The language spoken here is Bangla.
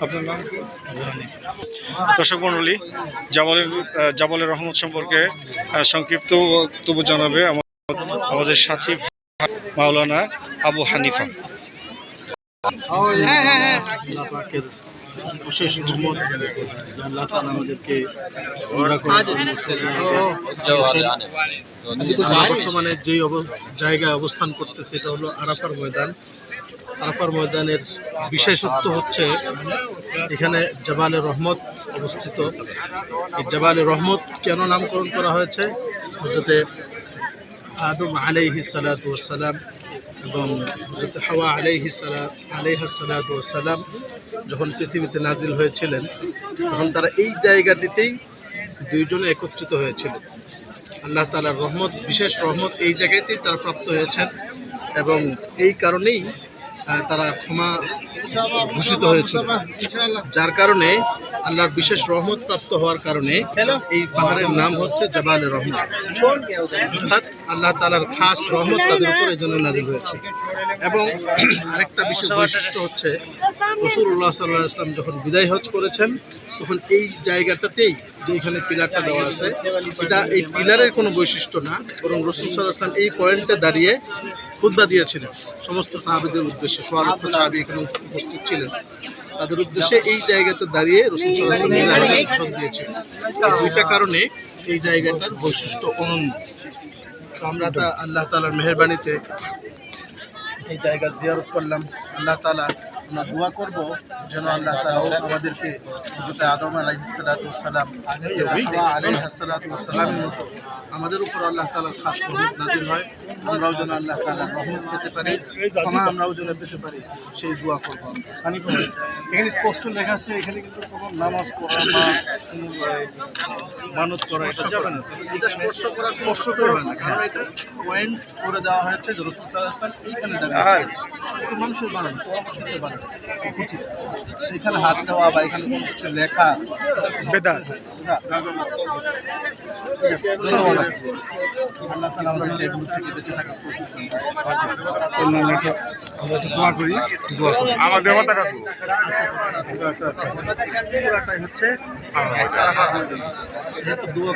আপনার নাম কি? দর্শক মণ্ডলী জামালের জামালের রহমত সম্পর্কে সংক্ষিপ্ত বক্তব্য জানাবে আমা- আমাদের সাথী মাওলানা আবু হানিফা। আল্লাহ পাকের অশেষ রহমত যে আল্লাহ তাআলা আমাদেরকে উমরা করার জন্য সৌদি আরবে দিয়েছেন। আমরা বর্তমানে যেই অব- জায়গায় অবস্থান করতেছে এটা হলো আরাফার ময়দান। আরাফার ময়দানের বিশেষত্ব হচ্ছে এখানে জবালে রহমত অবস্থিত। এই জবালে রহমত কেন নামকরণ করা হয়েছে? হজরতে আদম আলাইহি সালাতু সালাম এবং হজরত হাওয়া আলাইহি সালাম আলাইহা সালাতু সালাম যখন পৃথিবীতে নাজিল হয়েছিলেন, তখন তারা এই জায়গাটিতেই দুইজনে একত্রিত হয়েছিলেন আল্লাহ তাআলার রহমত, বিশেষ রহমত এই জায়গাতেই তারা প্রাপ্ত হয়েছেন এবং এই কারণেই তারা ক্ষমা ঘোষিত হয়েছিল। যার কারণে আল্লাহর বিশেষ রহমত প্রাপ্ত হওয়ার কারণে এই পাহাড়ের নাম হচ্ছে জবাল রহমত অর্থাৎ আল্লাহ তালার খাস রহমত তাদের উপর এই জন্য নাজিল হয়েছে। এবং আরেকটা বিশেষ বৈশিষ্ট্য হচ্ছে রসুল্লাহ সাল্লাহ আসলাম যখন বিদায় হজ করেছেন, তখন এই জায়গাটাতেই যে এখানে পিলারটা দেওয়া আছে, এটা এই পিলারের কোনো বৈশিষ্ট্য না, বরং রসুল সাল্লাহ আসলাম এই পয়েন্টে দাঁড়িয়ে খুদ্া দিয়েছিলেন। সমস্ত সাহাবিদের উদ্দেশ্যে সোয়া লক্ষ সাহাবি এখানে উপস্থিত ছিলেন। তাদের উদ্দেশ্যে এই জায়গাতে দাঁড়িয়ে রসুল সাল্লাহ আসলাম ভাষণ দিয়েছিলেন। দুইটা কারণে এই জায়গাটার বৈশিষ্ট্য অনন্য। আমরা তা আল্লাহ তালার মেহরবানিতে এই জায়গা জিয়ারত করলাম। আল্লাহ তালা আমরা দোয়া করব যেন আল্লাহ তালা আমাদেরকে হজরত আদম আলাইসালাম আলাইসালামের মতো আমাদের উপর আল্লাহ তালার খাস রহমত নাজিল হয়। আমরাও যেন আল্লাহ তালার রহমত পেতে পারি ক্ষমা আমরাও যেন পেতে পারি সেই দোয়া করব। ভাই, এখানে স্পষ্ট লেখা আছে এখানে কিন্তু কোনো নামাজ পড়া বা মানত করা এটা যাবে না। এটা স্পর্শ করা স্পর্শ করবে না। কারণ এটা পয়েন্ট করে দেওয়া হয়েছে যে রসুল সাল্লাহ এইখানে মানুষের বানানো পরামর্শের বানানো পুঁথি। এখানে হাত দেওয়া বা এখানে কোনো কিছু লেখা। আল্লাহ আমাদেরকে এগুলো থেকে বেঁচে থাকার দোয়া করি দোয়া করি আমার আচ্ছা, আচ্ছা, আচ্ছা। পুরাটাই হচ্ছে দোয়া